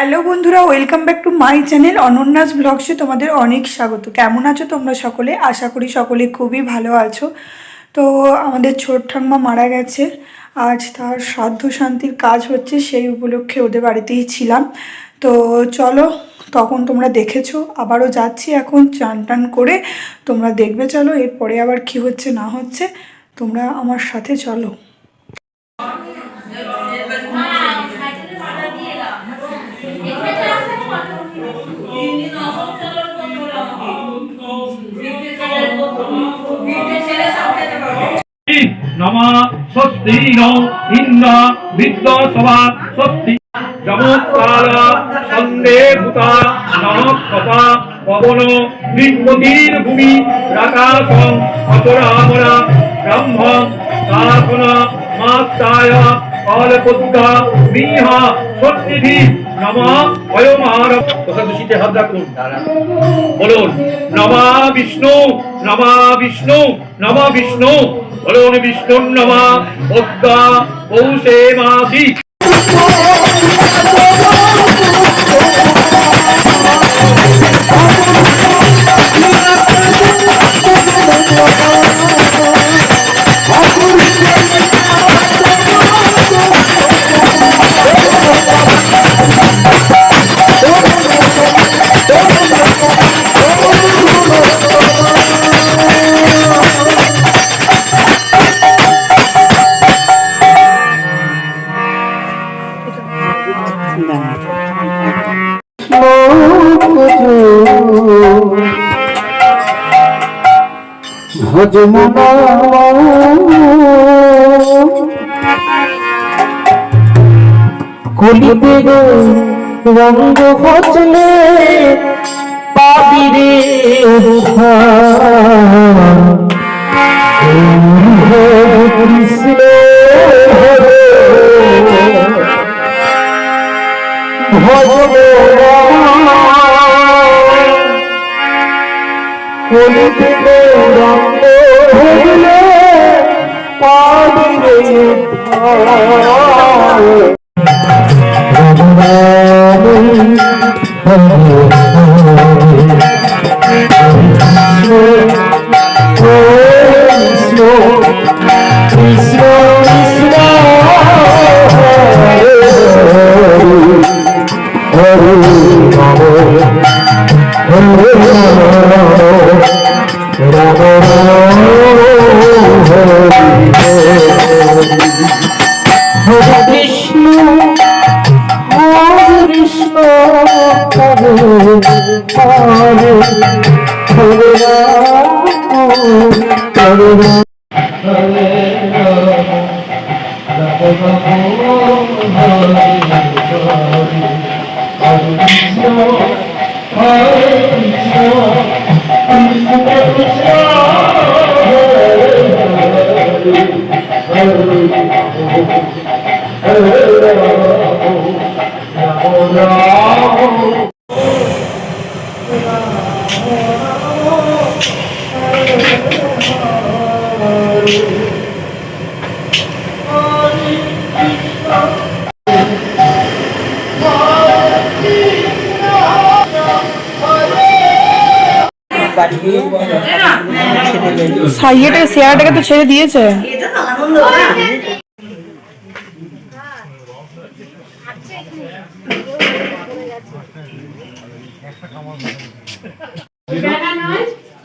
Hello বন্ধুরা, welcome back to my channel অনন্যাস ব্লগসে তোমাদের অনেক স্বাগত। কেমন আছো তোমরা সকলে? আশা করি সকলে খুবই ভালো আছো। তো আমাদের ছোট ঠাম্মা মারা গেছে, আজ তার শ্রাদ্ধ শান্তির কাজ হচ্ছে, সেই উপলক্ষে ওদের বাড়িতেই ছিলাম। তো চলো, তখন তোমরা দেখেছ, আবারও যাচ্ছি এখন চান টান করে। তোমরা দেখবে, চলো, এরপরে আবার কি হচ্ছে, না হচ্ছে, তোমরা আমার সাথে চলো। নম স্বস্তি ন ইন্দ্র বিদ্যসভা স্বস্তি। যমকাল সন্দে ভূতা নমঃপা পবন বৃহ্মতির ভূমি আকাশং অপরামরা ব্রহ্ম শাসন মাস্তায় কালপদ্গা মিহা সত্যিধি নম অয়মার। কোথা দূষিতে হাত রাখুন বলুন নমা বিষ্ণু নমা বিষ্ণু নমা বিষ্ণু। বলুন বিষ্ণু নমা পৌষে মাসি। ভজমনা কলিতে গো রঙ্গ বচলে পাবিরে কৃষ্ণ কলিতে গৌরঙ্গ হইলে পাবিরে কৃষ্ণ কৃষ্ণ হরে হরে হরে রাম সাইয়েটা শেয়ারটাকে তো ছেড়ে দিয়েছে তো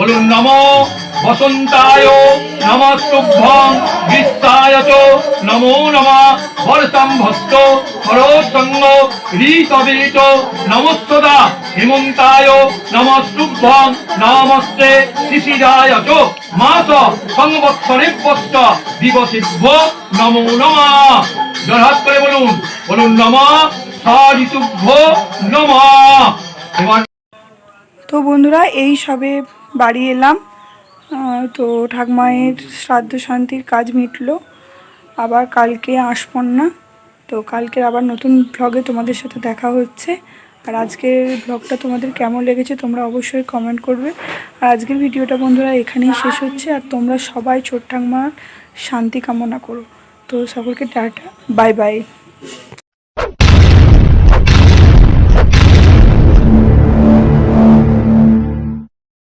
বলুন নম বসন্তায় নম শুভ্রং গ্রীষ্মায় চ নমো নম বর্ষাম ভস্ত খরসঙ্গ ঋতবীত নমস্তদা হেমন্তায় নম শুভ্রং নমস্তে শিশিরায় চ মাস সংবৎসরে পশ্চ দিবসিভ্য নমো নম জরহাত করে বলুন বলুন নম ঋতুভ্য নম। তো বন্ধুরা, এই সবে বাড়ি এলাম। তো ঠাকমায়ের শ্রাদ্ধ শান্তির কাজ মিটলো। আবার কালকে আসপন্না তো কালকের আবার নতুন ব্লগে তোমাদের সাথে দেখা হচ্ছে। আর আজকের ব্লগটা তোমাদের কেমন লেগেছে তোমরা অবশ্যই কমেন্ট করবে। আর আজকের ভিডিওটা বন্ধুরা এখানেই শেষ হচ্ছে। আর তোমরা সবাই ছোট ঠাকমার শান্তি কামনা করো। তো সকলকে টাটা বাই বাই